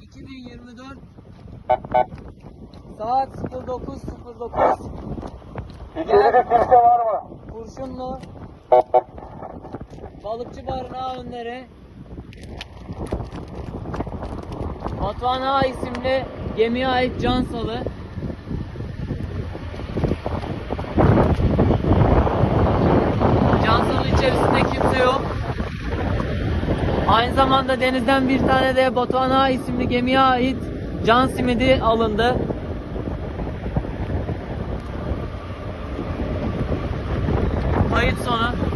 2024 saat 09.09 İçeride kimse var mı? Kurşunlu Balıkçı Barınağı Önleri Batuhan isimli gemiye ait can salı. Aynı zamanda denizden bir tane de Batuhan Ağa isimli gemiye ait can simidi alındı. Kayıt sonu.